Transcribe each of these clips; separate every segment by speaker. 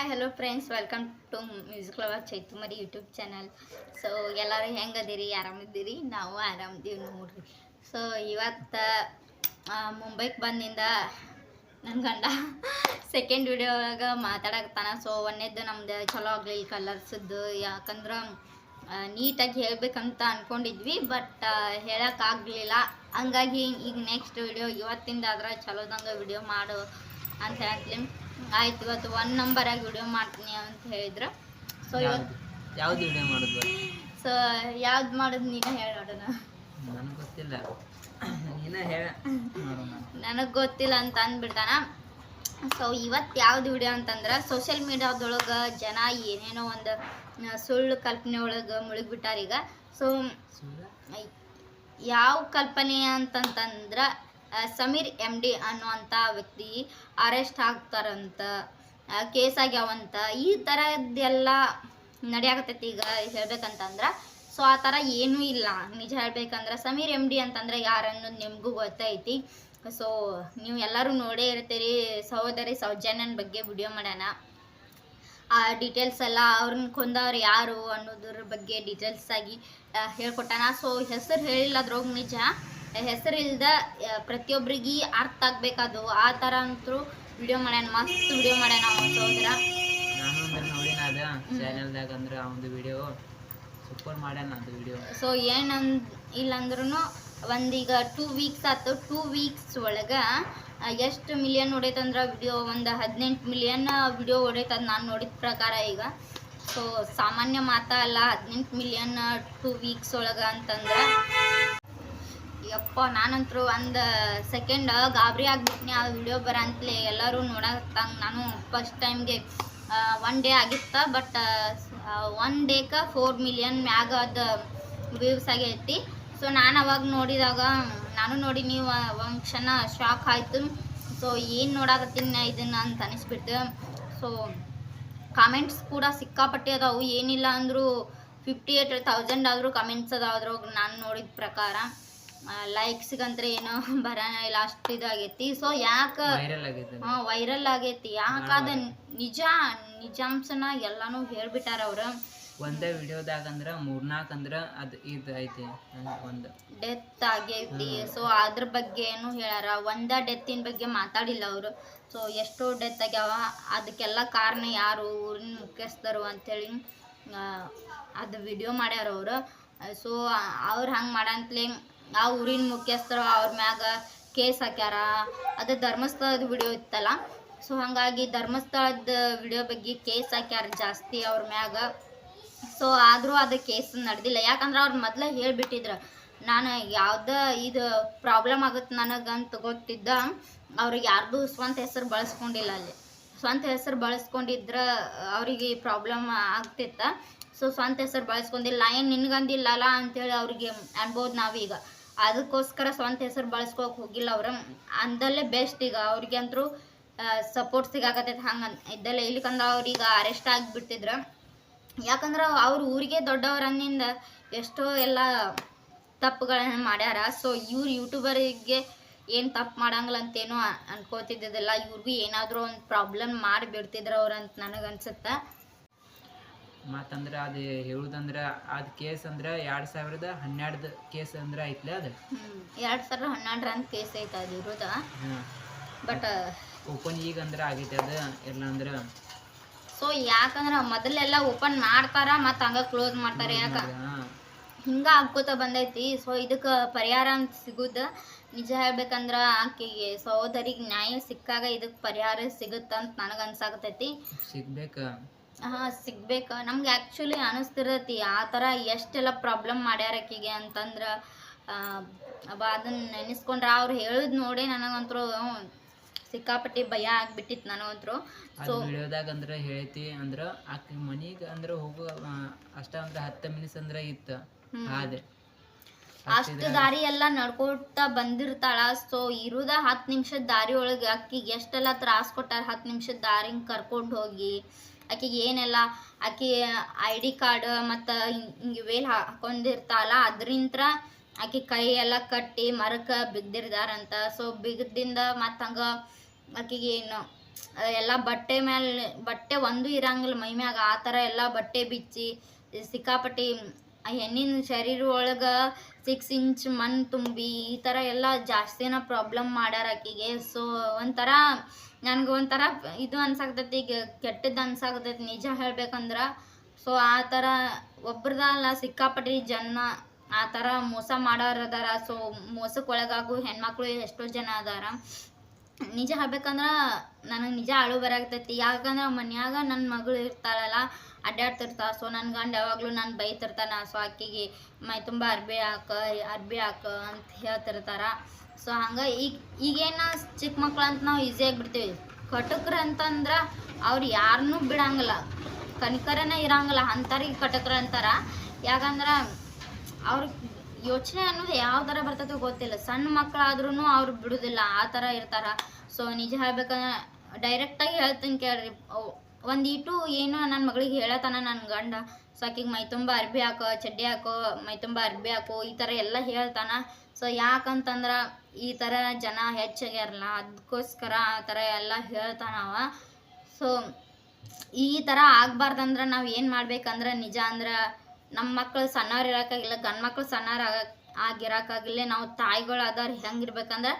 Speaker 1: Hi hello friends welcome to music lover Chaitumari YouTube channel so ಎಲ್ಲರೂ ಹೆಂಗದಿರಿ? ಆರಾಮಿದ್ದೀರಿ? ನಾವು ಆರಾಮಿದ್ದೀವಿ ನೋಡ್ರಿ. ಸೊ ಇವತ್ತು ಮುಂಬೈಗೆ ಬಂದಿಂದ ನನ್ನ ಗಂಡ ಸೆಕೆಂಡ್ ವಿಡಿಯೋ ಒಳಗೆ ಮಾತಾಡಕ್ತಾನ ಸೊ ಒಂದೇದ್ದು ನಮ್ದು ಚಲೋ ಆಗಲಿಲ್ಲ ಕಲರ್ಸದ್ದು ಯಾಕಂದ್ರೆ ನೀಟಾಗಿ ಹೇಳಬೇಕಂತ ಅಂದ್ಕೊಂಡಿದ್ವಿ ಬಟ್ ಹೇಳೋಕ್ಕಾಗಲಿಲ್ಲ ಹಂಗಾಗಿ ಈಗ ನೆಕ್ಸ್ಟ್ ವಿಡಿಯೋ ಇವತ್ತಿಂದ ಆದ್ರೆ ಚಲೋದಂಗೆ ವಿಡಿಯೋ ಮಾಡು. ಅಂತ ಹೇಳ್ತೀನಿ. ಆಯ್ತು ಇವತ್ತು ಒನ್ ಆಗಿ ವಿಡಿಯೋ ಮಾಡ್ತೀನಿ ಅಂತ ಹೇಳಿದ್ರು. ಸೊ ಇವತ್ತು
Speaker 2: ಯಾವ್ದು ವಿಡಿಯೋ ಮಾಡೋದು
Speaker 1: ಸೊ ಯಾವ್ದು ಮಾಡೋದು ನೀನು ಹೇಳೋಣ
Speaker 2: ನನಗೆ ಗೊತ್ತಿಲ್ಲ. ನೀನ ಹೇಳ.
Speaker 1: ನನಗೆ ಗೊತ್ತಿಲ್ಲ ಅಂತ ಅಂದ್ಬಿಡ್ತಾನ. ಸೊ ಇವತ್ತು ಯಾವ್ದು ವಿಡಿಯೋ ಅಂತಂದ್ರೆ ಸೋಷಿಯಲ್ ಮೀಡಿಯಾದೊಳಗೆ ಜನ ಏನೇನೋ ಒಂದು ಸುಳ್ಳು ಕಲ್ಪನೆ ಒಳಗೆ ಮುಳುಗ್ಬಿಟ್ಟಾರೀಗ. ಸೊ ಯಾವ ಕಲ್ಪನೆ ಅಂತಂತಂದ್ರೆ ಸಮೀರ್ ಎಂ ಡಿ ಅನ್ನುವಂಥ ವ್ಯಕ್ತಿ ಅರೆಸ್ಟ್ ಆಗ್ತಾರಂತ ಕೇಸ್ ಆಗ್ಯಾವಂತ ಈ ಥರದ್ದೆಲ್ಲ ನಡೆಯಾಕತ್ತೈತಿ ಈಗ ಹೇಳ್ಬೇಕಂತಂದ್ರೆ ಸೊ ಆ ಥರ ಏನೂ ಇಲ್ಲ. ನಿಜ ಹೇಳ್ಬೇಕಂದ್ರೆ ಸಮೀರ್ ಎಂ ಡಿ ಅಂತಂದ್ರೆ ಯಾರನ್ನೋದು ನಿಮಗೂ ಗೊತ್ತೈತಿ. ಸೊ ನೀವು ಎಲ್ಲರೂ ನೋಡೇ ಇರ್ತೀರಿ. ಸಹೋದರಿ ಸೌಜನ್ಯನ ಬಗ್ಗೆ ವಿಡಿಯೋ ಮಾಡೋಣ. ಆ ಡೀಟೇಲ್ಸ್ ಎಲ್ಲ ಅವ್ರನ್ನ ಕೊಂದವ್ರು ಯಾರು ಅನ್ನೋದ್ರ ಬಗ್ಗೆ ಡೀಟೇಲ್ಸ್ ಆಗಿ ಹೇಳ್ಕೊಟ್ಟಾನ ಸೊ ಹೆಸರು ಹೇಳಿಲ್ಲ ಅದ್ರೊಳಗೆ ನಿಜ ಹೆಸರು ಇಲ್ದ ಪ್ರತಿಯೊಬ್ಬರಿಗೆ ಅರ್ಥ ಆಗ್ಬೇಕದು ಆ ಥರ ಅಂತೂ ವಿಡಿಯೋ ಮಾಡ್ಯಾನ ಮಸ್ತ್ ವಿಡಿಯೋ ಮಾಡ್ಯಾನ ಅವನ ಸಹೋದರ
Speaker 2: ನಾನು ಅಂದ್ರೆ ನೋಡಿನ ಅದ ಚಾನೆಲ್ದಾಗ ಅಂದ್ರೆ ಅವನದು ವಿಡಿಯೋ ಸೂಪರ್ ಮಾಡ್ಯಾನ ಅದು ವಿಡಿಯೋ
Speaker 1: ಸೊ ಏನಂದ್ ಇಲ್ಲಂದ್ರೂ ಒಂದೀಗ ಟೂ ವೀಕ್ಸ್ ಆಯ್ತು ಟೂ ವೀಕ್ಸ್ ಒಳಗೆ ಎಷ್ಟು ಮಿಲಿಯನ್ ಹೊಡೈತಂದ್ರೆ ವಿಡಿಯೋ ಒಂದು ಹದಿನೆಂಟು ಮಿಲಿಯನ್ ವಿಡಿಯೋ ಹೊಡೈತದ ನಾನು ನೋಡಿದ ಪ್ರಕಾರ ಈಗ. ಸೊ ಸಾಮಾನ್ಯ ಮಾತಾ ಅಲ್ಲ ಹದಿನೆಂಟು ಮಿಲಿಯನ್ ಟೂ ವೀಕ್ಸ್ ಒಳಗೆ ಅಂತಂದ್ರೆ ಯಪ್ಪ, ನಾನಂತರೂ ಒಂದು ಸೆಕೆಂಡ್ ಗಾಬರಿ ಆಗ್ಬಿಟ್ನಿ, ಆ ವಿಡಿಯೋ ಬರಂತಲೇ ಎಲ್ಲರೂ ನೋಡತ್ತಂಗೆ ನಾನು ಫಸ್ಟ್ ಟೈಮ್ಗೆ ಒನ್ ಡೇ ಆಗಿತ್ತ ಬಟ್ ಒನ್ ಡೇಕ ಫೋರ್ ಮಿಲಿಯನ್ ಮ್ಯಾಗ ಅದು ವ್ಯೂಸ್ ಆಗೈತಿ. ಸೊ ನಾನು ಅವಾಗ ನೋಡಿದಾಗ, ನಾನು ನೋಡಿ ನೀವು ಒಂದು ಕ್ಷಣ ಶಾಕ್ ಆಯಿತು. ಸೊ ಏನು ನೋಡಾಕತ್ತೀನಿ ಇದನ್ನು ಅಂತ ಅನಿಸ್ಬಿಟ್ಟು ಸೊ ಕಾಮೆಂಟ್ಸ್ ಕೂಡ ಸಿಕ್ಕಾಪಟ್ಟೆ ಅದಾವು. ಏನಿಲ್ಲ ಅಂದರೂ ಫಿಫ್ಟಿ ಏಟ್ ತೌಸಂಡ್ ಆದರೂ ಕಮೆಂಟ್ಸ್ ಅದಾವ ಅದ್ರೊಳಗೆ ನಾನು ನೋಡಿದ ಪ್ರಕಾರ. ಲೈಕ್ಸ್ಗಂದ್ರೆ ಏನೋ ಬರೋಣ ಇಲ್ಲ ಅಷ್ಟು ಇದಾಗೈತಿ. ಸೊ ಯಾಕೆ
Speaker 2: ವೈರಲ್ ಆಗೈತೆ ಅದು.
Speaker 1: ಹಾಂ ವೈರಲ್ ಆಗೈತಿ. ಯಾಕಾದ ನಿಜ ನಿಜಾಂಶನ ಎಲ್ಲಾನು ಹೇಳ್ಬಿಟ್ಟಾರ ಅವ್ರ.
Speaker 2: ಒಂದೇ ವಿಡಿಯೋದಾಗ ಅಂದ್ರ ಮೂರ್ನಾಲ್ಕು ಅಂದ್ರ ಅದು ಇದ್ ಐತಿ ಒಂದು.
Speaker 1: ಡೆತ್ ಆಗೈತಿ. ಸೊ ಅದ್ರ ಬಗ್ಗೆ ಏನು ಹೇಳ್ಯಾರ. ಒಂದ ಡೆತ್ತಿನ ಬಗ್ಗೆ ಮಾತಾಡಿಲ್ಲ ಅವರು. ಸೊ ಎಷ್ಟೋ ಡೆತ್ ಆಗ್ಯಾವ. ಅದಕ್ಕೆಲ್ಲ ಕಾರಣ ಯಾರು ಊರಿನ ಮುಖ್ಯಸ್ಥರು ಅಂತೇಳಿ ಅದು ವಿಡಿಯೋ ಮಾಡ್ಯಾರ ಅವರು. ಸೊ ಅವ್ರು ಹಂಗೆ ಮಾಡಂತಲೇ ಆ ಊರಿನ ಮುಖ್ಯಸ್ಥರು ಅವ್ರ ಮ್ಯಾಗ ಕೇಸ್ ಹಾಕ್ಯಾರ. ಅದು ಧರ್ಮಸ್ಥಳದ ವಿಡಿಯೋ ಇತ್ತಲ್ಲ. ಸೊ ಹಾಗಾಗಿ ಧರ್ಮಸ್ಥಳದ ವಿಡಿಯೋ ಬಗ್ಗೆ ಕೇಸ್ ಹಾಕ್ಯಾರ ಜಾಸ್ತಿ ಅವ್ರ ಮ್ಯಾಗ. ಸೊ ಆದರೂ ಅದು ಕೇಸ್ ನಡೆದಿಲ್ಲ. ಯಾಕಂದ್ರೆ ಅವ್ರು ಮೊದಲೇ ಹೇಳಿಬಿಟ್ಟಿದ್ರು, ನಾನು ಯಾವುದೇ ಇದು ಪ್ರಾಬ್ಲಮ್ ಆಗುತ್ತೆ ನನಗಂತ ಗೊತ್ತಿದ್ದ. ಅವ್ರಿಗೆ ಯಾರ್ದು ಸ್ವಂತ ಹೆಸರು ಬಳಸ್ಕೊಂಡಿಲ್ಲ ಅಲ್ಲಿ. ಸ್ವಂತ ಹೆಸರು ಬಳಸ್ಕೊಂಡಿದ್ರೆ ಅವರಿಗೆ ಪ್ರಾಬ್ಲಮ್ ಆಗ್ತಿತ್ತ. ಸೊ ಸ್ವಂತ ಹೆಸರು ಬಳಸ್ಕೊಂಡಿಲ್ಲ. ಏನು ನಿನ್ಗಂದಿಲ್ಲಲ್ಲ ಅಂತೇಳಿ ಅವ್ರಿಗೆ ಅನ್ಬೋದು ನಾವೀಗ. ಅದಕ್ಕೋಸ್ಕರ ಸ್ವಂತ ಹೆಸರು ಬಳಸ್ಕೊಕ್ ಹೋಗಿಲ್ಲ ಅವ್ರು. ಅಂದಲ್ಲೇ ಬೆಸ್ಟ್ ಈಗ ಅವ್ರಿಗೆ ಅಂತರೂ ಸಪೋರ್ಟ್ ಸಿಗಾಕತ್ತೈತೆ ಹಂಗೆ ಇದ್ದಲ್ಲೇ ಇಲ್ಲಿಕಂದ್ರೆ ಅವ್ರೀಗ ಅರೆಸ್ಟ್ ಆಗಿಬಿಟ್ಟಿದ್ರು. ಯಾಕಂದ್ರೆ ಅವ್ರ ಊರಿಗೆ ದೊಡ್ಡವರನ್ನಿಂದ ಎಷ್ಟೋ ಎಲ್ಲ ತಪ್ಪುಗಳನ್ನ ಮಾಡ್ಯಾರ. ಸೊ ಇವ್ರು ಯೂಟ್ಯೂಬರಿಗೆ ಏನು ತಪ್ಪು ಮಾಡಂಗಿಲ್ಲ ಅಂತೇನೋ ಏನೋ ಅನ್ಕೋತಿದ್ದಿದ್ದಿಲ್ಲ ಇವ್ರಿಗೂ ಏನಾದರೂ ಒಂದು ಪ್ರಾಬ್ಲಮ್ ಮಾಡಿ ಬಿಡ್ತಿದ್ರು ಅವ್ರು ಅಂತ ನನಗನ್ಸುತ್ತೆ.
Speaker 2: ಮತ್ತಂದ್ರ ಅದು ಹೇಳುದಂದ್ರೆ ಅದ್ ಕೇಸ್ ಅಂದ್ರೆ ಎರಡ್ ಸಾವಿರದ ಹನ್ನೆರಡು ಕೇಸ್ ಅಂದ್ರೆ ಐತ್ಲೆ ಅದು?
Speaker 1: ಎರಡು ಸಾವಿರದ ಹನ್ನೆರಡರಂತ ಕೇಸ್ ಐತೆ ಅದು ಇರೋದ. ಬಟ್
Speaker 2: ಓಪನ್ ಈಗ ಅಂದ್ರೆ ಆಗೈತೆ ಅದು ಇಲ್ಲ ಅಂದ್ರೆ?
Speaker 1: ಸೊ ಯಾಕಂದ್ರೆ ಮೊದಲೆಲ್ಲ ಓಪನ್ ಮಾಡ್ತಾರ ಮತ್ತು ಹಂಗ ಕ್ಲೋಸ್ ಮಾಡ್ತಾರೆ ಯಾಕ. ಹಿಂಗ. ಆಗ್ಕೋತ ಬಂದೈತಿ. ಸೊ ಇದಕ್ಕೆ ಪರಿಹಾರ ಅಂತ ಸಿಗುದ. ನಿಜ ಹೇಳ್ಬೇಕಂದ್ರ ಆಕೆಗೆ ಸಹೋದರಿಗೆ ನ್ಯಾಯ ಸಿಕ್ಕಾಗ ಇದಕ್ಕೆ ಪರಿಹಾರ ಸಿಗುತ್ತಂತ ನನಗೆ ಅನ್ಸಾಕತೈತಿ.
Speaker 2: ಸಿಗ್ಬೇಕ.
Speaker 1: ಸಿಗ್ಬೇಕು. ನಮ್ಗೆ ಆಕ್ಚುಲಿ ಅನಿಸ್ತಿರತಿ ಆ ಥರ ಎಷ್ಟೆಲ್ಲ ಪ್ರಾಬ್ಲಮ್ ಮಾಡ್ಯಾರ ಆಕಿಗೆ ಅಂತಂದ್ರೆ ಅಬ್ಬ ಅದನ್ನ ನೆನೆಸ್ಕೊಂಡ್ರೆ ಅವ್ರು ಹೇಳೋದು ನೋಡಿ ನನಗಂತರೂ ಸಿಕ್ಕಾಪಟ್ಟಿ ಭಯ ಆಗ್ಬಿಟ್ಟಿತ್ತು ನನಗಂತರೂ. ಸೊ
Speaker 2: ವಿಡಿಯೋದಾಗ ಅಂದ್ರ ಹೇಳ್ತಿ ಅಂದ್ರ ಆಕಿ ಮನಿಗ ಅಂದ್ರೆ ಹೋಗೋ ಅಷ್ಟ ಅಂದ್ರ ಹತ್ತ ಮಿನಿಟ್ಸ್ ಅಂದ್ರ ಇತ್ತ. ಹಾದೆ
Speaker 1: ಅಷ್ಟು ದಾರಿ ಎಲ್ಲ ನಡ್ಕೊತಾ ಬಂದಿರ್ತಾಳ. ಸೊ ಇರುದ ಹತ್ತು ನಿಮಿಷದ ದಾರಿ ಒಳಗೆ ಅಕ್ಕಿಗೆ ಎಷ್ಟೆಲ್ಲ ತ್ರಾಸ್ ಕೊಟ್ಟಾರ ಹತ್ತು ನಿಮಿಷದ ದಾರಿ ಕರ್ಕೊಂಡು ಹೋಗಿ. ಆಕಿಗೆ ಏನೆಲ್ಲ ಆಕೆ ಐ ಡಿ ಕಾರ್ಡ್ ಮತ್ತು ಹಿಂಗೆ ವೇಲ್ ಹಾಕೊಂಡಿರ್ತಾಳ ಅದ್ರಿಂದ ಆಕೆ ಕೈ ಎಲ್ಲ ಕಟ್ಟಿ ಮರಕ್ಕೆ ಬಿದ್ದಿರ್ದಾರಂತ ಸೊ ಬಿಗದಿಂದ ಮತ್ತು ಹಂಗೆ ಆಕೆಗೆ ಏನು, ಎಲ್ಲ ಬಟ್ಟೆ ಮೇಲೆ ಬಟ್ಟೆ ಒಂದು ಇರಂಗಿಲ್ಲ ಮೈ ಮ್ಯಾಗ, ಆ ಥರ ಎಲ್ಲ ಬಟ್ಟೆ ಬಿಚ್ಚಿ ಸಿಕ್ಕಾಪಟ್ಟಿ ಹೆಣ್ಣಿನ ಶರೀರ ಒಳಗೆ ಸಿಕ್ಸ್ ಇಂಚ್ ಮಣ್ಣು ತುಂಬಿ ಈ ಥರ ಎಲ್ಲ ಜಾಸ್ತಿನ ಪ್ರಾಬ್ಲಮ್ ಮಾಡ್ಯಾರ ಆಕಿಗೆ ಸೊ ಒಂಥರ ನನಗೆ ಒಂಥರ ಇದು ಅನ್ಸಾಕ್ತೈತಿ, ಈಗ ಕೆಟ್ಟದ್ದು ಅನ್ಸಾಕ್ತೈತಿ, ನಿಜ ಹೇಳ್ಬೇಕಂದ್ರೆ ಸೊ ಆ ಥರ ಒಬ್ರದಲ್ಲ ಸಿಕ್ಕಾಪಟ್ಟಿ ಜನ ಆ ಥರ ಮೋಸ ಮಾಡೋರು ಅದಾರ ಸೊ ಮೋಸಕ್ಕೆ ಒಳಗಾಗು ಹೆಣ್ಮಕ್ಳು ಎಷ್ಟೋ ಜನ ಅದಾರ. ನಿಜ ಹೇಳ್ಬೇಕಂದ್ರೆ ನನಗೆ ನಿಜ ಅಳು ಬರಾಗ್ತೈತಿ ಯಾಕಂದ್ರೆ ಮನ್ಯಾಗ ನನ್ನ ಮಗಳು ಇರ್ತಾಳಲ್ಲ ಅಡ್ಡಾಡ್ತಿರ್ತಾಳ ಸೊ ನನ್ನ ಗಂಡ ಯಾವಾಗಲೂ ನಾನು ಬೈತಿರ್ತಾನ ಸೊ ಆಕಿಗೆ ಮೈ ತುಂಬ ಅರ್ಬಿ ಹಾಕ ಅರ್ಬಿ ಹಾಕ ಅಂತ ಹೇಳ್ತಿರ್ತಾರ. ಸೊ ಹಂಗೆ ಈಗ ಈಗೇನು ಚಿಕ್ಕ ಮಕ್ಳು ಅಂತ ನಾವು ಈಸಿಯಾಗಿ ಬಿಡ್ತೀವಿ. ಕಟಕ್ರ ಅಂತಂದ್ರೆ ಅವ್ರು ಯಾರನ್ನೂ ಬಿಡಂಗಿಲ್ಲ. ಕನಿಕರನೇ ಇರಂಗಿಲ್ಲ. ಅಂಥವ್ರಿಗೆ ಕಟಕ್ರ ಅಂತಾರ. ಯಾಕಂದ್ರೆ ಅವ್ರ ಯೋಚನೆ ಅನ್ನೋದು ಯಾವ ಥರ ಬರ್ತದೆ ಗೊತ್ತಿಲ್ಲ. ಸಣ್ಣ ಮಕ್ಕಳಾದ್ರೂ ಅವ್ರು ಬಿಡೋದಿಲ್ಲ. ಆ ಥರ ಇರ್ತಾರ. ಸೊ ನಿಜ ಹೇಳ್ಬೇಕಂದ್ರೆ ಡೈರೆಕ್ಟಾಗಿ ಹೇಳ್ತೀನಿ ಕೇಳ್ರಿ. ಒಂದು ಏನೋ ನನ್ನ ಮಗಳಿಗೆ ಹೇಳತಾನ ನನ್ನ ಗಂಡ. ಸೊ ಆಕಿಗೆ ಮೈ ತುಂಬ ಅರ್ಬಿ ಹಾಕೋ, ಚಡ್ಡಿ ಹಾಕೋ, ಮೈ ತುಂಬ ಅರ್ಬಿ ಹಾಕೋ, ಈ ಥರ ಎಲ್ಲ ಹೇಳ್ತಾನ. ಸೊ ಯಾಕಂತಂದ್ರೆ ಈ ಥರ ಜನ ಹೆಚ್ಚಾಗ್ಯಾರಲ್ಲ ಅದಕ್ಕೋಸ್ಕರ ಆ ಥರ ಎಲ್ಲ ಹೇಳ್ತಾನವ ಸೊ ಈ ಥರ ಆಗಬಾರ್ದಂದ್ರೆ ನಾವು ಏನು ಮಾಡ್ಬೇಕಂದ್ರೆ ನಿಜ ಅಂದ್ರೆ ನಮ್ಮ ಮಕ್ಕಳು ಸಣ್ಣವ್ರು ಇರೋಕ್ಕಾಗಿಲ್ಲ ಗಂಡು ಮಕ್ಕಳು ಸಣ್ಣವ್ರು ಆಗ ಆಗಿರೋಕ್ಕಾಗಿಲ್ಲ ನಾವು ತಾಯಿಗಳು ಆದವ್ರು ಹೆಂಗಿರ್ಬೇಕಂದ್ರೆ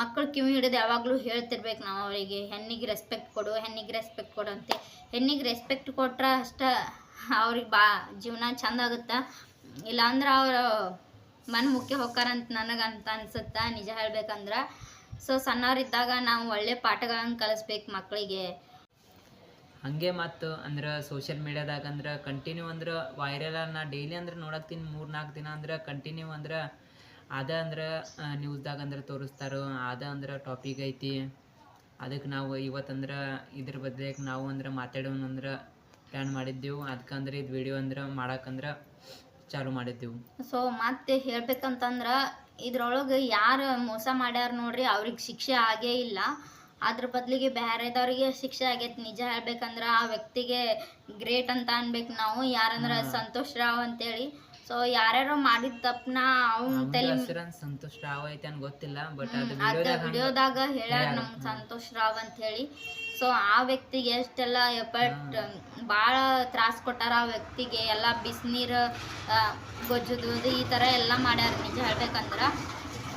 Speaker 1: ಮಕ್ಕಳು ಕಿವಿ ಹಿಡಿದು ಯಾವಾಗಲೂ ಹೇಳ್ತಿರ್ಬೇಕು ನಾವು ಅವರಿಗೆ, ಹೆಣ್ಣಿಗೆ ರೆಸ್ಪೆಕ್ಟ್ ಕೊಡು, ಹೆಣ್ಣಿಗೆ ರೆಸ್ಪೆಕ್ಟ್ ಕೊಡು ಅಂತ. ಹೆಣ್ಣಿಗೆ ರೆಸ್ಪೆಕ್ಟ್ ಕೊಟ್ರೆ ಅಷ್ಟೇ ಅವ್ರಿಗೆ ಬಾ, ಜೀವನ ಚಂದ ಆಗುತ್ತೆ? ಇಲ್ಲಾಂದ್ರೆ ಅವರು ಮನ್ ಮುಖ್ಯ ಹೋಗ್ತಾರಂತ ನನಗಂತ ಅನ್ಸುತ್ತೆ ನಿಜ ಹೇಳ್ಬೇಕಂದ್ರೆ. ಸೊ ಸಣ್ಣವರಿದ್ದಾಗ ನಾವು ಒಳ್ಳೆ ಪಾಠಗಳನ್ನು ಕಲಿಸ್ಬೇಕು ಮಕ್ಕಳಿಗೆ
Speaker 2: ಹಂಗೆ ಮತ್ತು ಅಂದ್ರೆ ಸೋಷಿಯಲ್ ಮೀಡ್ಯಾದಾಗ ಅಂದ್ರೆ ಕಂಟಿನ್ಯೂ ಅಂದ್ರೆ ವೈರಲ್ ನಾ ಡೈಲಿ ಅಂದ್ರೆ ನೋಡಕ್ತೀನಿ ಮೂರು ನಾಲ್ಕು ದಿನ ಅಂದ್ರೆ ಕಂಟಿನ್ಯೂ ಅಂದ್ರೆ ಅದ ಅಂದ್ರೆ ನ್ಯೂಸ್ದಾಗ ಅಂದ್ರೆ ತೋರಿಸ್ತಾರೋ, ಅದ ಅಂದ್ರೆ ಟಾಪಿಕ್ ಐತಿ. ಅದಕ್ಕೆ ನಾವು ಇವತ್ತಂದ್ರೆ ಇದ್ರ ಬದಲಿಗೆ ನಾವು ಅಂದ್ರೆ ಮಾತಾಡೋಣ ಅಂದ್ರೆ ಪ್ಲ್ಯಾನ್ ಮಾಡಿದ್ದೆವು. ಅದಕ್ಕಂದ್ರೆ ಇದು ವಿಡಿಯೋ ಅಂದ್ರೆ ಮಾಡಕ್ಕಂದ್ರೆ ಚಾಲು ಮಾಡಿದ್ದೆವು.
Speaker 1: ಸೊ ಮತ್ತೆ ಹೇಳ್ಬೇಕಂತಂದ್ರೆ ಇದ್ರೊಳಗೆ ಯಾರು ಮೋಸ ಮಾಡ್ಯಾರ ನೋಡ್ರಿ, ಅವ್ರಿಗೆ ಶಿಕ್ಷೆ ಆಗೇ ಇಲ್ಲ. ಅದ್ರ ಬದಲಿಗೆ ಬೇರೆದವ್ರಿಗೆ ಶಿಕ್ಷೆ ಆಗೈತೆ. ನಿಜ ಹೇಳ್ಬೇಕಂದ್ರ ಆ ವ್ಯಕ್ತಿಗೆ ಗ್ರೇಟ್ ಅಂತ ಅನ್ಬೇಕು ನಾವು. ಯಾರಂದ್ರ. ಸಂತೋಷ್ ರಾವ್ ಅಂತೇಳಿ. ಸೊ ಯಾರ್ಯಾರೋ ಮಾಡಿದ ತಪ್ಪನ ಅವ್ನ ತಲೆ
Speaker 2: ಸಂತೋಷ್ ರಾವ್ ಐತೆ ಅಂತ ಗೊತ್ತಿಲ್ಲ ಬಟ್ ಅದು ವಿಡಿಯೋದಾಗ
Speaker 1: ಹೇಳ್ಯಾರ
Speaker 2: ಹೇಳ್ಯಾರ,
Speaker 1: ನಮ್ ಸಂತೋಷ್ ರಾವ್ ಅಂತ ಹೇಳಿ ಸೊ ಆ ವ್ಯಕ್ತಿಗೆ ಎಷ್ಟೆಲ್ಲ ಎಫರ್ಟ್ ಭಾಳ ತ್ರಾಸ್ ಕೊಟ್ಟಾರ ಆ ವ್ಯಕ್ತಿಗೆ. ಎಲ್ಲ ಬಿಸಿನೀರು ಗೊಜ್ಜುದು ಈ ಥರ ಎಲ್ಲ ಮಾಡ್ಯಾರ. ನಿಜ ಹೇಳ್ಬೇಕಂದ್ರೆ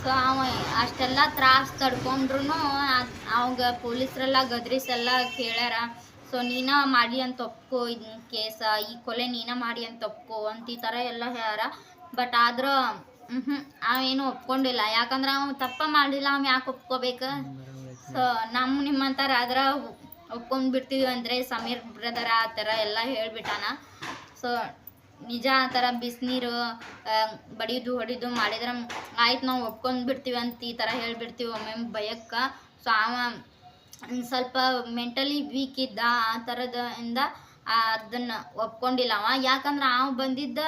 Speaker 1: ಸೊ ಅವ ಅಷ್ಟೆಲ್ಲ ತ್ರಾಸ್ ತಡ್ಕೊಂಡ್ರು ಅವಾಗ ಪೊಲೀಸರೆಲ್ಲ ಗದ್ರಿಸೆಲ್ಲ ಕೇಳ್ಯಾರ, ಸೊ ನೀನ ಮಾಡಿ ಅಂತ ಒಪ್ಕೋ ಇದನ್ನ ಕೇಸ, ಈ ಕೊಲೆ ನೀನ ಮಾಡಿ ಅಂತ ಒಪ್ಕೋ ಅಂತ ಈ ಥರ ಎಲ್ಲ ಹೇಳ್ಯಾರ. ಬಟ್ ಆದ್ರೆ ಹ್ಞೂ ಅವೇನು ಒಪ್ಕೊಂಡಿಲ್ಲ. ಯಾಕಂದ್ರೆ ಅವ ತಪ್ಪ ಮಾಡಿಲ್ಲ ಅವ್ನು ಯಾಕೆ ಒಪ್ಕೋಬೇಕು? ಸೊ ನಮ್ಮ ನಿಮ್ಮಂತಾರ ಆದ್ರೆ ಒಪ್ಕೊಂಡ್ಬಿಡ್ತೀವಿ ಅಂದರೆ ಸಮೀರ್ ಬ್ರದರ್ ಆ ಥರ ಎಲ್ಲ ಹೇಳಿಬಿಟ್ಟಾನ. ಸೊ ನಿಜ ಆ ಥರ ಬಿಸಿನೀರು ಬಡಿದು ಹೊಡಿದು ಮಾಡಿದ್ರೆ ಆಯ್ತು ನಾವು ಒಪ್ಕೊಂಡು ಬಿಡ್ತೀವಿ ಅಂತ ಈ ಥರ ಹೇಳಿಬಿಡ್ತೀವಿ ಒಮ್ಮೆ ಭಯಕ್ಕೆ ಸೊ ಅವ ಸ್ವಲ್ಪ ಮೆಂಟಲಿ ವೀಕ್ ಇದ್ದ ಆ ಥರದ ಇಂದ ಅದನ್ನ ಒಪ್ಕೊಂಡಿಲ್ಲ ಅವ. ಯಾಕಂದ್ರೆ ಅವ ಬಂದಿದ್ದ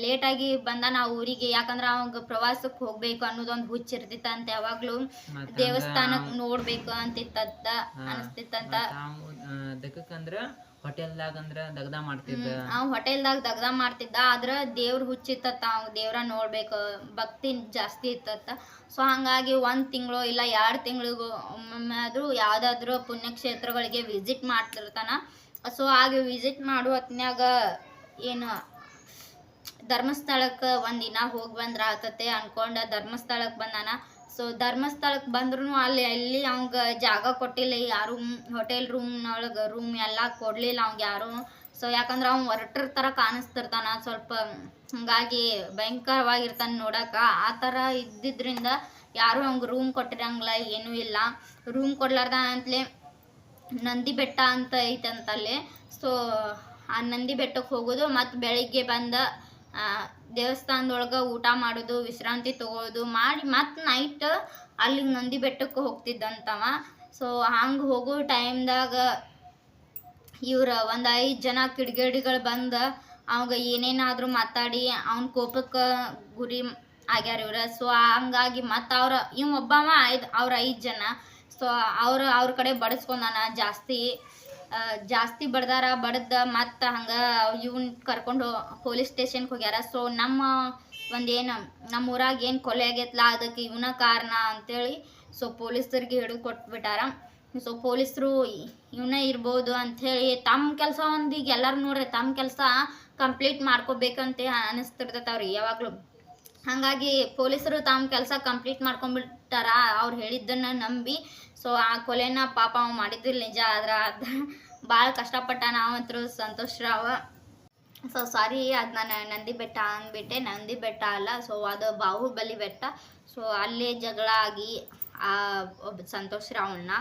Speaker 1: ಲೇಟಾಗಿ ಬಂದ ನಾವು ಊರಿಗೆ. ಯಾಕಂದ್ರೆ ಅವಾಗ ಪ್ರವಾಸಕ್ಕೆ ಹೋಗ್ಬೇಕು ಅನ್ನೋದೊಂದು ಹುಚ್ಚಿರ್ತಿತ್ತ ಅಂತ ಯಾವಾಗ್ಲೂ ದೇವಸ್ಥಾನಕ್ಕೆ ನೋಡ್ಬೇಕು ಅಂತಿತ್ತಂತ ಅನಿಸ್ತಿತ್ತಂತ.
Speaker 2: ಹೋಟೆಲ್ದಾಗ ಅಂದ್ರ ದಗ್ದ ಮಾಡ್ತಿದ್ದ.
Speaker 1: ಅವ್ ಹೋಟೆಲ್ದಾಗ ದಗ್ದ ಮಾಡ್ತಿದ್ದ, ಆದ್ರ ದೇವ್ರ ಹುಚ್ಚಿತ್ತತ್ತ ಅವ್ ದೇವ್ರ ನೋಡ್ಬೇಕು, ಭಕ್ತಿ ಜಾಸ್ತಿ ಇತ್ತತ್ತ ಸೊ ಹಂಗಾಗಿ ಒಂದ್ ತಿಂಗಳು ಇಲ್ಲ ಎರಡು ತಿಂಗಳಿಗೂ ಆದ್ರೂ ಯಾವ್ದಾದ್ರು ಪುಣ್ಯಕ್ಷೇತ್ರಗಳಿಗೆ ವಿಸಿಟ್ ಮಾಡ್ತಿರ್ತಾನ. ಸೊ ಹಾಗೆ ವಿಸಿಟ್ ಮಾಡುವ ಹೊತ್ನ್ಯಾಗ ಏನು ಧರ್ಮಸ್ಥಳಕ್ಕೆ ಒಂದಿನ ಹೋಗಿ ಬಂದ್ರ ಆತತೆ ಅನ್ಕೊಂಡ ಧರ್ಮಸ್ಥಳಕ್ಕೆ ಬಂದಾನ. ಸೊ ಧರ್ಮಸ್ಥಳಕ್ಕೆ ಬಂದ್ರು ಅಲ್ಲಿ ಅಲ್ಲಿ ಅವಂಗ ಜಾಗ ಕೊಟ್ಟಿಲ್ಲ. ಯಾರು ಹೋಟೆಲ್ ರೂಮ್ನೊಳಗೆ ರೂಮ್ ಎಲ್ಲ ಕೊಡ್ಲಿಲ್ಲ ಅವ್ಗೆ ಯಾರು. ಸೊ ಯಾಕಂದ್ರೆ ಅವ್ನು ಹೊರಟ್ರ ಥರ ಕಾಣಿಸ್ತಿರ್ತಾನ. ಸ್ವಲ್ಪ ಹಂಗಾಗಿ ಭಯಂಕರವಾಗಿರ್ತಾನೆ ನೋಡಕ. ಆ ಥರ ಇದ್ದಿದ್ರಿಂದ ಯಾರು ಅವ್ಗೆ ರೂಮ್ ಕೊಟ್ಟಿರಂಗಿಲ್ಲ, ಏನೂ ಇಲ್ಲ. ರೂಮ್ ಕೊಡ್ಲಾರ್ದ ಅಂತಲೇ ನಂದಿ ಬೆಟ್ಟ ಅಂತ ಐತಂತಲ್ಲಿ ಸೊ ಆ ನಂದಿ ಬೆಟ್ಟಕ್ಕೆ ಹೋಗೋದು ಮತ್ತು ಬೆಳಿಗ್ಗೆ ಬಂದ ದೇವಸ್ಥಾನದೊಳಗೆ ಊಟ ಮಾಡೋದು, ವಿಶ್ರಾಂತಿ ತಗೊಳ್ಳೋದು ಮಾಡಿ ಮತ್ತು ನೈಟ್ ಅಲ್ಲಿಗೆ ನಂದಿ ಬೆಟ್ಟಕ್ಕೆ ಹೋಗ್ತಿದ್ದಂತವ. ಸೊ ಹಂಗೆ ಹೋಗೋ ಟೈಮ್ದಾಗ ಇವ್ರ ಒಂದು ಐದು ಜನ ಕಿಡಿಗೇಡಿಗಳು ಬಂದು ಅವಾಗ ಏನೇನಾದರೂ ಮಾತಾಡಿ ಅವ್ನ ಕೋಪಕ್ಕೆ ಗುರಿ ಆಗ್ಯಾರ ಇವ್ರ. ಸೊ ಹಂಗಾಗಿ ಮತ್ತು ಅವ್ರ, ಇವ್ ಒಬ್ಬವ ಐದು, ಅವ್ರ ಐದು ಜನ. ಸೊ ಅವ್ರ ಅವ್ರ ಕಡೆ ಬಡಿಸ್ಕೊಂಡಾನ ಜಾಸ್ತಿ. ಜಾಸ್ತಿ ಬಡ್ದಾರ ಬಡ್ದ ಮತ್ತು ಹಂಗೆ ಇವನ್ ಕರ್ಕೊಂಡು ಪೊಲೀಸ್ ಸ್ಟೇಷನ್ಗೆ ಹೋಗ್ಯಾರ. ಸೊ ನಮ್ಮ ಒಂದೇನು, ನಮ್ಮ ಊರಾಗ ಏನು ಕೊಲೆ ಆಗೈತಲ್ಲ ಅದಕ್ಕೆ ಇವನ ಕಾರಣ ಅಂತೇಳಿ ಸೊ ಪೊಲೀಸರಿಗೆ ಹಿಡಿದು ಕೊಟ್ಬಿಟ್ಟಾರ. ಸೊ ಪೊಲೀಸರು ಇವನೇ ಇರ್ಬೋದು ಅಂಥೇಳಿ ತಮ್ಮ ಕೆಲಸ ಒಂದು ಈಗ ಎಲ್ಲರೂ ನೋಡ್ರಿ ತಮ್ಮ ಕೆಲಸ ಕಂಪ್ಲೀಟ್ ಮಾಡ್ಕೋಬೇಕಂತ ಅನಿಸ್ತಿರ್ತೈತೆ ಅವ್ರಿಗೆ ಯಾವಾಗಲೂ. ಹಾಗಾಗಿ ಪೊಲೀಸರು ತಮ್ಮ ಕೆಲಸ ಕಂಪ್ಲೀಟ್ ಮಾಡ್ಕೊಂಡ್ಬಿಟ್ಟಾರ ಅವ್ರು ಹೇಳಿದ್ದನ್ನ ನಂಬಿ. ಸೊ ಆ ಕೊಲೆನ ಪಾಪ ಅವ ಮಾಡಿದ್ರು ನಿಜ, ಆದ್ರೆ ಭಾಳ ಕಷ್ಟಪಟ್ಟ ನಾವಂತರೂ ಸಂತೋಷ್ ರಾವ್ ಸೊ ಸಾರಿ ಅದು ನಾನು ನಂದಿ ಬೆಟ್ಟ ಅಂದ್ಬಿಟ್ಟೆ. ನಂದಿ ಬೆಟ್ಟ ಅಲ್ಲ ಸೊ ಅದು ಬಾಹುಬಲಿ ಬೆಟ್ಟ. ಸೊ ಅಲ್ಲೇ ಜಗಳ ಆಗಿ, ಆ ಸಂತೋಷ್ ರಾವ್ನ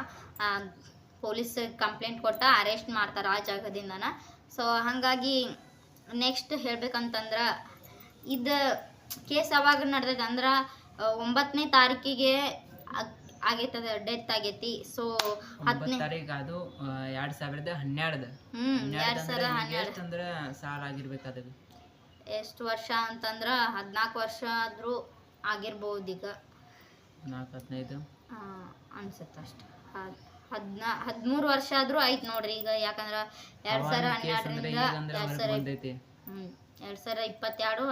Speaker 1: ಪೊಲೀಸ್ ಕಂಪ್ಲೇಂಟ್ ಕೊಟ್ಟ ಅರೆಸ್ಟ್ ಮಾಡ್ತಾರೆ ಆ ಜಾಗದಿಂದನ. ಸೊ ಹಾಗಾಗಿ ನೆಕ್ಸ್ಟ್ ಹೇಳ್ಬೇಕಂತಂದ್ರೆ, ಇದು ಕೇಸ್ ಯಾವಾಗ ನಡೆದೈತೆ ಅಂದ್ರೆ ಒಂಬತ್ತನೇ ತಾರೀಕಿಗೆ ಆಗ್- ಆಗೈತದ ಡೆತ್ ಆಗೈತಿ. ಸೊ ಹತ್ತನೇ
Speaker 2: ತಾರೀಕು ಅದು ಎರಡ್ ಸಾವಿರದ ಹನ್ನೆರಡು
Speaker 1: ಎರಡ್ ಸಾವಿರದ
Speaker 2: ಹನ್ನೆರಡು. ಸಾಲ ಆಗಿರ್ಬೇಕು ಅದಕ್ಕೆ
Speaker 1: ಎಷ್ಟು ವರ್ಷ ಅಂತಂದ್ರ ಹದಿನಾಲ್ಕು ವರ್ಷ ಆದ್ರೂ ಆಗಿರ್ಬೋದು ಈಗ.
Speaker 2: ನಾಲ್ಕು ಹದಿನೈದು?
Speaker 1: ಅನ್ಸುತ್ತೆ ಅಷ್ಟೆ. ಹದಿನಾ ಹದಿಮೂರು ವರ್ಷ ಆದ್ರೂ ಆಯ್ತು ನೋಡ್ರಿ ಈಗ. ಯಾಕಂದ್ರ ಎರಡ್ ಸಾವಿರ ಹನ್ನೆರಡರಿಂದ ಎರಡು ಸಾವಿರ ಹ್ಮ್ ಎರಡ್ ಸಾವಿರ ಇಪ್ಪತ್ತೆರಡು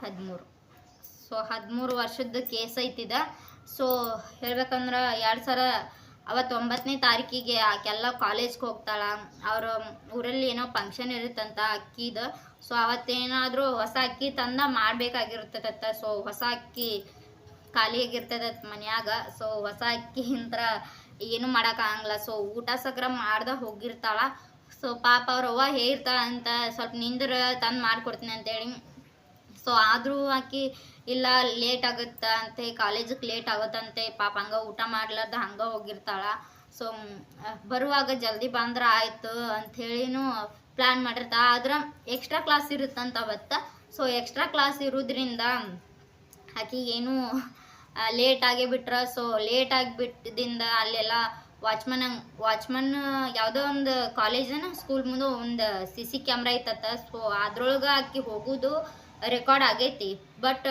Speaker 1: ಹದಿಮೂರು. ಸೊ ಹದಿಮೂರು ವರ್ಷದ ಕೇಸ್ ಐತಿದ. ಸೊ ಹೇಳ್ಬೇಕಂದ್ರೆ ಎರಡು ಸಾವಿರ ಅವತ್ತು ಒಂಬತ್ತನೇ ತಾರೀಕಿಗೆ ಆಕೆಲ್ಲ ಕಾಲೇಜ್ಗೆ ಹೋಗ್ತಾಳ. ಅವ್ರ ಊರಲ್ಲಿ ಏನೋ ಫಂಕ್ಷನ್ ಇರುತ್ತಂತ ಅಕ್ಕಿದು. ಸೊ ಅವತ್ತೇನಾದರೂ ಹೊಸ ಅಕ್ಕಿ ತಂದ ಮಾಡಬೇಕಾಗಿರ್ತದತ್ತ. ಸೊ ಹೊಸ ಅಕ್ಕಿ ಖಾಲಿ ಮನೆಯಾಗ. ಸೊ ಹೊಸ ಅಕ್ಕಿ ಇಂತ್ರ ಏನು ಮಾಡೋಕ್ಕಾಗಲ್ಲ ಸೊ ಊಟ ಸಕ್ರ ಮಾಡ್ದ ಹೋಗಿರ್ತಾಳ. ಸೊ ಪಾಪ ಅವ್ರ ಅವ್ವ ಹೇಳ್ತಾಳ ಅಂತ ಸ್ವಲ್ಪ ನಿಂದ್ರ ತಂದು ಮಾಡಿಕೊಡ್ತೀನಿ ಅಂತೇಳಿ ಸೊ ಆದರೂ ಆಕಿ, ಇಲ್ಲ ಲೇಟ್ ಆಗುತ್ತೆ ಅಂತೆ ಕಾಲೇಜಿಗೆ ಲೇಟ್ ಆಗುತ್ತಂತೆ, ಪಾಪ ಹಂಗೆ ಊಟ ಮಾಡ್ಲಾರ್ದ ಹಂಗೆ ಹೋಗಿರ್ತಾಳ. ಸೊ ಬರುವಾಗ ಜಲ್ದಿ ಬಂದ್ರೆ ಆಯಿತು ಅಂಥೇಳಿನೂ ಪ್ಲ್ಯಾನ್ ಮಾಡಿರ್ತಾ. ಆದ್ರೆ ಎಕ್ಸ್ಟ್ರಾ ಕ್ಲಾಸ್ ಇರುತ್ತಂತ ಅವತ್ತು. ಸೊ ಎಕ್ಸ್ಟ್ರಾ ಕ್ಲಾಸ್ ಇರೋದ್ರಿಂದ ಆಕಿ ಏನು ಲೇಟ್ ಆಗೇ ಬಿಟ್ರ. ಸೊ ಲೇಟ್ ಆಗಿಬಿಟ್ಟಿದಿಂದ ಅಲ್ಲೆಲ್ಲ ವಾಚ್ಮನ್ ವಾಚ್ಮನ್ ಯಾವುದೋ ಒಂದು ಕಾಲೇಜನ ಸ್ಕೂಲ್ ಮುಂದೆ ಒಂದು ಸಿ ಸಿ ಕ್ಯಾಮ್ರಾ ಐತತ್ತ ಸೊ ಅದ್ರೊಳಗೆ ಆಕಿ ಹೋಗೋದು. ರೆಕಾರ್ಡ್ ಆಗೈತಿ. ಬಟ್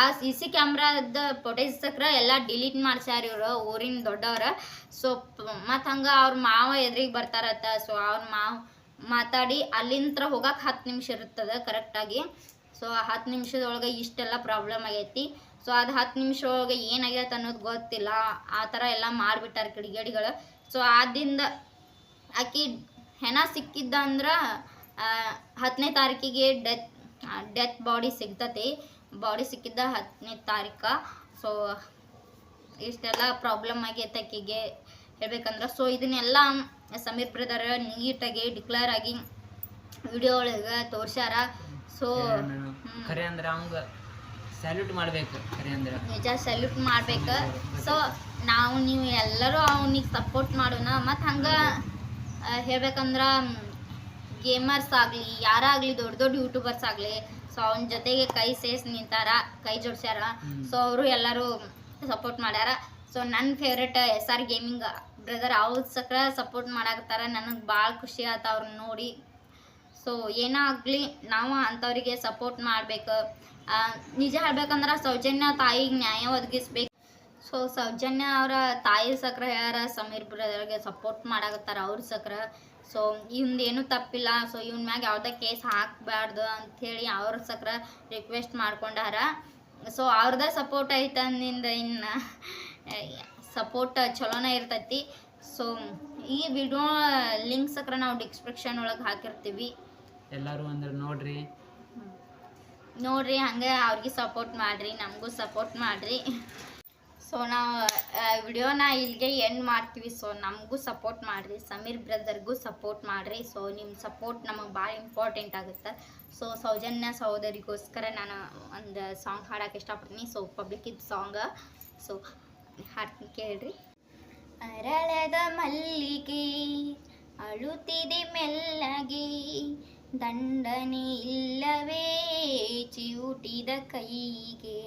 Speaker 1: ಆ ಸಿ ಸಿ ಕ್ಯಾಮ್ರಾದ ಫೋಟೇಜ್ ಸಕ್ರ ಎಲ್ಲ ಡಿಲೀಟ್ ಮಾಡ್ಸ್ಯಾರ ಇವರು ಊರಿನ ದೊಡ್ಡವ್ರ. ಸೊ ಮತ್ತು ಹಂಗೆ ಅವ್ರ ಮಾವ ಎದ್ರಿಗೆ ಬರ್ತಾರತ್ತ. ಸೊ ಅವ್ರ ಮಾವ ಮಾತಾಡಿ ಅಲ್ಲಿಂತ್ರ ಹೋಗಕ್ಕೆ ಹತ್ತು ನಿಮಿಷ ಇರ್ತದೆ ಕರೆಕ್ಟಾಗಿ ಸೊ ಆ ಹತ್ತು ನಿಮಿಷದೊಳಗೆ ಇಷ್ಟೆಲ್ಲ ಪ್ರಾಬ್ಲಮ್ ಆಗೈತಿ. ಸೊ ಅದು ಹತ್ತು ನಿಮಿಷ ಒಳಗೆ ಏನಾಗೈತೆ ಅನ್ನೋದು ಗೊತ್ತಿಲ್ಲ. ಆ ಥರ ಎಲ್ಲ ಮಾಡಿಬಿಟ್ಟಾರೆ ಕಿಡಿಗೇಡಿಗಳು. ಸೊ ಆದಿಂದ ಆಕಿ ಹೆಣ ಸಿಕ್ಕಿದ್ದ ಅಂದ್ರೆ ಹತ್ತನೇ ತಾರೀಕಿಗೆ ಡೆತ್ ಡೆತ್ ಬಾಡಿ ಸಿಗ್ತತಿ. ಬಾಡಿ ಸಿಕ್ಕಿದ್ದ ಹತ್ತನೇ ತಾರೀಕ. ಸೊ ಇಷ್ಟೆಲ್ಲ ಪ್ರಾಬ್ಲಮ್ ಆಗೈತೆ ಆಕಿಗೆ. ಹೇಳ್ಬೇಕಂದ್ರೆ ಸೊ ಇದನ್ನೆಲ್ಲ ಸಮೀರ್ ಬ್ರದರ್ ನೀಟಾಗಿ ಡಿಕ್ಲೇರ್ ಆಗಿ ವಿಡಿಯೋ ಒಳಗೆ ತೋರ್ಸ್ಯಾರ. ಸೊ
Speaker 2: ಖರೆ ಅಂದ್ರೆ ಅವಂಗ ಸ್ಯಾಲ್ಯೂಟ್ ಮಾಡ್ಬೇಕು ಖರೆ ಅಂದ್ರ.
Speaker 1: ನಿಜ ಸಲ್ಯೂಟ್ ಮಾಡ್ಬೇಕು. ಸೊ ನಾವು ನೀವು ಎಲ್ಲರೂ ಅವನಿಗೆ ಸಪೋರ್ಟ್ ಮಾಡೋಣ. ಮತ್ತು ಹಂಗೆ ಹೇಳ್ಬೇಕಂದ್ರೆ ಗೇಮರ್ಸ್ ಆಗಲಿ ಯಾರಾಗಲಿ ದೊಡ್ಡ ದೊಡ್ಡ ಯೂಟ್ಯೂಬರ್ಸ್ ಆಗಲಿ ಸೊ ಅವನ ಜೊತೆಗೆ ಕೈ ಸೇಸ್ ನಿಂತಾರ ಕೈ ಜೋಡ್ಸ್ಯಾರ. ಸೊ ಅವರು ಎಲ್ಲರೂ ಸಪೋರ್ಟ್ ಮಾಡ್ಯಾರ. ಸೊ ನನ್ನ favourite S R gaming brother ಅವ್ರ ಸಕ್ರ ಸಪೋರ್ಟ್ ಮಾಡಾಕತ್ತಾರ. ನನಗೆ ಭಾಳ ಖುಷಿ ಆತ ಅವ್ರನ್ನ ನೋಡಿ. ಸೊ ಏನೇ ಆಗಲಿ ನಾವು ಅಂಥವ್ರಿಗೆ ಸಪೋರ್ಟ್ ಮಾಡಬೇಕು. ನಿಜ ಹೇಳ್ಬೇಕಂದ್ರೆ ಸೌಜನ್ಯ ತಾಯಿಗೆ ನ್ಯಾಯ ಒದಗಿಸ್ಬೇಕು. ಸೊ ಸೌಜನ್ಯ ಅವರ ತಾಯಿ ಸಕ್ರ ಯಾರ ಸಮೀರ್ ಬ್ರದರ್ಗೆ ಸಪೋರ್ಟ್ ಮಾಡಾಕತ್ತಾರ ಅವ್ರ ಸಕ್ರ. ಸೊ ಇವಂದೇನು ತಪ್ಪಿಲ್ಲ. ಸೊ ಇವನ್ ಮ್ಯಾಗ ಯಾವುದೇ ಕೇಸ್ ಹಾಕಬಾರ್ದು ಅಂಥೇಳಿ ಅವ್ರ ಸಕ್ರ ರಿಕ್ವೆಸ್ಟ್ ಮಾಡ್ಕೊಂಡಾರ. ಸೊ ಅವ್ರದ ಸಪೋರ್ಟ್ ಐತಂದಿಂದ ಇನ್ನು. ಸಪೋರ್ಟ್ ಚಲೋನೇ ಇರ್ತೈತಿ. ಸೊ ಈ ವಿಡಿಯೋ ಲಿಂಕ್ ಸಕ್ರ ನಾವು ಡಿಸ್ಕ್ರಿಪ್ಷನ್ ಒಳಗೆ ಹಾಕಿರ್ತೀವಿ.
Speaker 2: ಎಲ್ಲಾರು ಅಂದ್ರೆ ನೋಡ್ರಿ.
Speaker 1: ನೋಡ್ರಿ ಹಂಗೆ ಅವ್ರಿಗೆ ಸಪೋರ್ಟ್ ಮಾಡ್ರಿ ನಮಗೂ ಸಪೋರ್ಟ್ ಮಾಡ್ರಿ. ಸೊ ನಾವು ವಿಡಿಯೋನ ಇಲ್ಲಿಗೆ ಎಂಡ್ ಮಾಡ್ತೀವಿ. ಸೊ ನಮಗೂ ಸಪೋರ್ಟ್ ಮಾಡಿರಿ. ಸಮೀರ್ ಬ್ರದರ್ಗೂ ಸಪೋರ್ಟ್ ಮಾಡಿರಿ. ಸೊ ನಿಮ್ಮ ಸಪೋರ್ಟ್ ನಮಗೆ ಭಾಳ ಇಂಪಾರ್ಟೆಂಟ್ ಆಗುತ್ತೆ. ಸೊ ಸೌಜನ್ಯ ಸಹೋದರಿಗೋಸ್ಕರ ನಾನು ಒಂದು ಸಾಂಗ್ ಹಾಡಕ್ಕೆ ಇಷ್ಟಪಡ್ತೀನಿ. ಸೊ ಪಬ್ಲಿಕ್ ಇದು ಸಾಂಗ್ ಸೊ ಹಾಡ್ತೀನಿ ಕೇಳ್ರಿ. ಅರಳದ ಮಲ್ಲಿಗೆ, ಅಳುತ್ತಿದೆ ಮೆಲ್ಲಗೆ, ದಂಡನೆ ಇಲ್ಲವೇ, ಚಿವುಟಿದ ಕೈಗೆ.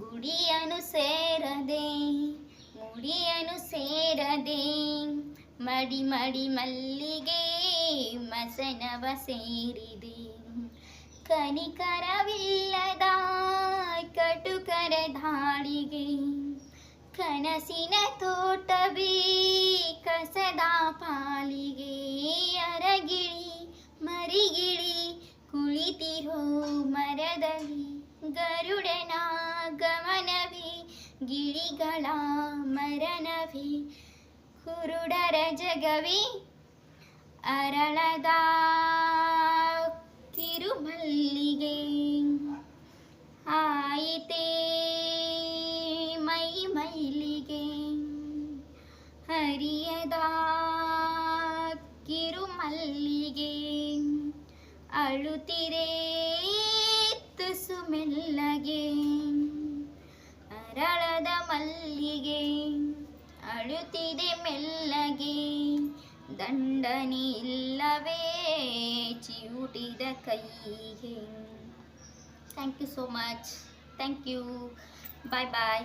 Speaker 1: ಗುಡಿಯನು ಸೇರದೆ ಮುಡಿಯನು ಸೇರದೆ, ಮಡಿ ಮಡಿ ಮಲ್ಲಿಗೆ ಮಸನವ ಸೇರಿದೆ. ಕನಿಕರವಿಲ್ಲದ ಕಟುಕರ ಧಾಳಿಗೆ ಕನಸಿನ ತೋಟವೇ ಕಸದ ಪಾಲಿಗೆ, ಅರಗಿಳಿ ಮರಿಗಿಳಿ ಕುಳಿತಿರೋ ಮರದಲ್ಲಿ ಗರುಡನ ಗಿಳಿಗಳ ಮರನವಿ ಕುರುಡರ ಜಗವಿ? ಅರಳದ ಕಿರುಮಲ್ಲಿಗೆ ಆಯಿತೇ ಮೈ ಮೈಲಿಗೆ? ಹರಿಯದ ಕಿರುಮಲ್ಲಿಗೆ ಅಳುತ್ತಿರೇ ತುಸು ಮೆಲ್ಲಗೆ ಅರಳದ ಮಲ್ಲಿಗೆ, ಅಳುತ್ತಿದೆ ಮೆಲ್ಲಗೆ. ದಂಡನೆ ಇಲ್ಲವೇ ಚಿವುಟಿದ ಕೈಗೆ. Thank you so much thank you bye bye.